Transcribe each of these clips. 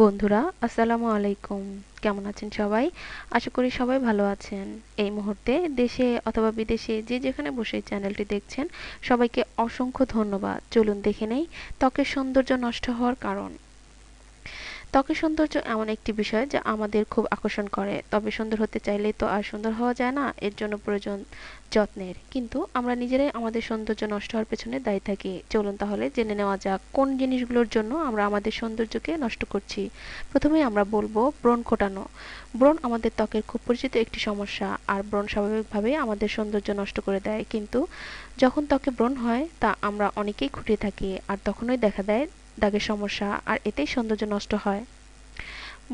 বন্ধুরা, আসসালামু আলাইকুম। কেমন আছেন সবাই? আশা করি সবাই ভালো আছেন। এই মুহূর্তে দেশে অথবা বিদেশে যে যেখানে বসে চ্যানেলটি দেখছেন, সবাইকে অসংখ্য ধন্যবাদ। চলুন দেখে নেই ত্বকের সৌন্দর্য নষ্ট হওয়ার কারণ। ত্বকের সৌন্দর্য এমন একটি বিষয় যা আমাদের খুব আকর্ষণ করে। তবে সুন্দর হতে চাইলে তো আর সুন্দর হওয়া যায় না, এর জন্য প্রয়োজন যত্নের। কিন্তু আমরা নিজেরাই আমাদের সৌন্দর্য নষ্ট হওয়ার পেছনে দায়ী থাকি। চলুন তাহলে জেনে নেওয়া যাক কোন জিনিসগুলোর জন্য আমরা আমাদের সৌন্দর্যকে নষ্ট করছি। প্রথমে আমরা বলব ব্রণ কোটানো। ব্রণ আমাদের ত্বকের খুব পরিচিত একটি সমস্যা, আর ব্রণ স্বাভাবিকভাবেই আমাদের সৌন্দর্য নষ্ট করে দেয়। কিন্তু যখন ত্বকে ব্রণ হয়, তা আমরা অনেকেই খুঁটিয়ে থাকি, আর তখনই দেখা দেয় দাগের সমস্যা আর এতেই সৌন্দর্য নষ্ট হয়।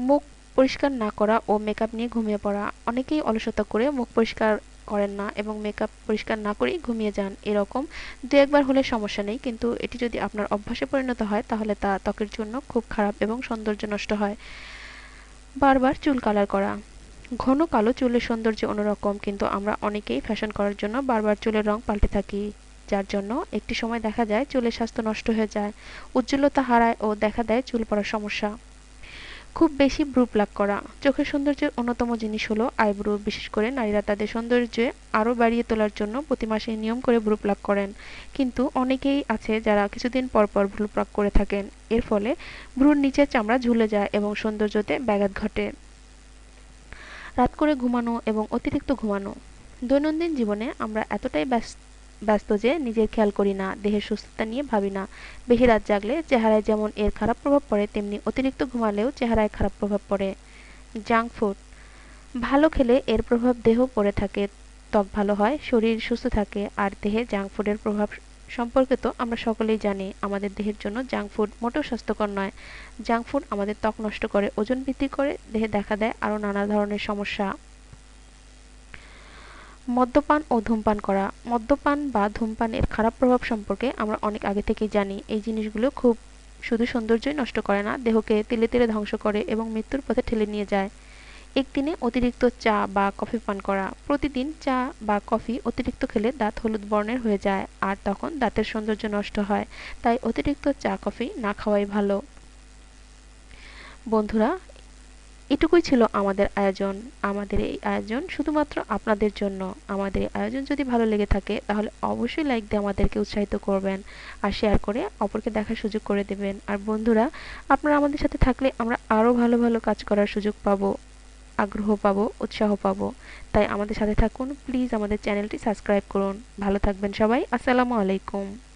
মুখ পরিষ্কার না করা ও মেকআপ নিয়ে ঘুমিয়ে পড়া, অনেকেই অলসতা করে মুখ পরিষ্কার করেন না এবং মেকআপ পরিষ্কার না করেই ঘুমিয়ে যান। এরকম দু একবার হলে সমস্যা নেই, কিন্তু এটি যদি আপনার অভ্যাসে পরিণত হয়, তাহলে তা ত্বকের জন্য খুব খারাপ এবং সৌন্দর্য নষ্ট হয়। বারবার চুল কালার করা। ঘন কালো চুলের সৌন্দর্য অন্যরকম, কিন্তু আমরা অনেকেই ফ্যাশন করার জন্য বারবার চুলের রং পাল্টে থাকি। যার জন্য একটি সময় দেখা যায় চুলের স্বাস্থ্য নষ্ট হয়ে যায়, উজ্জ্বলতা হারায় ও দেখা দেয় চুল পড়ার সমস্যা। খুব বেশি ব্রু প্লাক করা। চোখের সৌন্দর্যের অন্যতম জিনিস হলো আইব্রু। বিশেষ করে নারীরা তাদের সৌন্দর্যে আরও বাড়িয়ে তোলার জন্য প্রতি মাসে নিয়ম করে ব্রু প্লাক করেন। কিন্তু অনেকেই আছে যারা কিছুদিন পর পর ব্রু প্লাক করে থাকেন। এর ফলে ভ্রুর নিচের চামড়া ঝুলে যায় এবং সৌন্দর্যতে ব্যাঘাত ঘটে। রাত করে ঘুমানো এবং অতিরিক্ত ঘুমানো। দৈনন্দিন জীবনে আমরা এতটাই ব্যস্ত ব্যস্ত যে নিজের খেয়াল করি না, দেহের সুস্থতা নিয়ে ভাবি না। বেশি রাত জাগলে চেহারায় যেমন এর খারাপ প্রভাব পড়ে, তেমনি অতিরিক্ত ঘুমালেও চেহারায় খারাপ প্রভাব পড়ে। Junk food. ভালো খেলে এর প্রভাব দেহ পড়ে থাকে ত্বক ভালো হয়, শরীর সুস্থ থাকে, আর দেহে জাঙ্ক ফুডের প্রভাব সম্পর্কে তো আমরা সকলেই জানি, আমাদের দেহের জন্য জাঙ্ক ফুড মোটেও স্বাস্থ্যকর নয়। জাঙ্ক ফুড আমাদের ত্বক নষ্ট করে, ওজন বৃদ্ধি করে, দেহে দেখা দেয় আরও নানা ধরনের সমস্যা। মদ্যপান ও ধূমপান করা। মদ্যপান বা ধূমপানের খারাপ প্রভাব সম্পর্কে আমরা অনেক আগে থেকেই জানি। এই জিনিসগুলো খুব শুধু সৌন্দর্যই নষ্ট করে না, দেহকে তিলে তিলে ধ্বংস করে এবং মৃত্যুর পথে ঠেলে নিয়ে যায়। একদিনে অতিরিক্ত চা বা কফি পান করা। প্রতিদিন চা বা কফি অতিরিক্ত খেলে দাঁত হলুদ বর্ণের হয়ে যায় আর তখন দাঁতের সৌন্দর্য নষ্ট হয়। তাই অতিরিক্ত চা, কফি না খাওয়াই ভালো। বন্ধুরা এটুকুই ছিল আমাদের আয়োজন। আমাদের এই আয়োজন শুধুমাত্র আপনাদের জন্য। আমাদের এই আয়োজন যদি ভালো লেগে থাকে, তাহলে অবশ্যই লাইক দিয়ে আমাদেরকে উৎসাহিত করবেন আর শেয়ার করে অপরকে দেখার সুযোগ করে দেবেন। আর বন্ধুরা, আপনারা আমাদের সাথে থাকলে আমরা আরও ভালো ভালো কাজ করার সুযোগ পাবো, আগ্রহ পাবো, উৎসাহ পাবো। তাই আমাদের সাথে থাকুন। প্লিজ আমাদের চ্যানেলটি সাবস্ক্রাইব করুন। ভালো থাকবেন সবাই। আসসালামু আলাইকুম।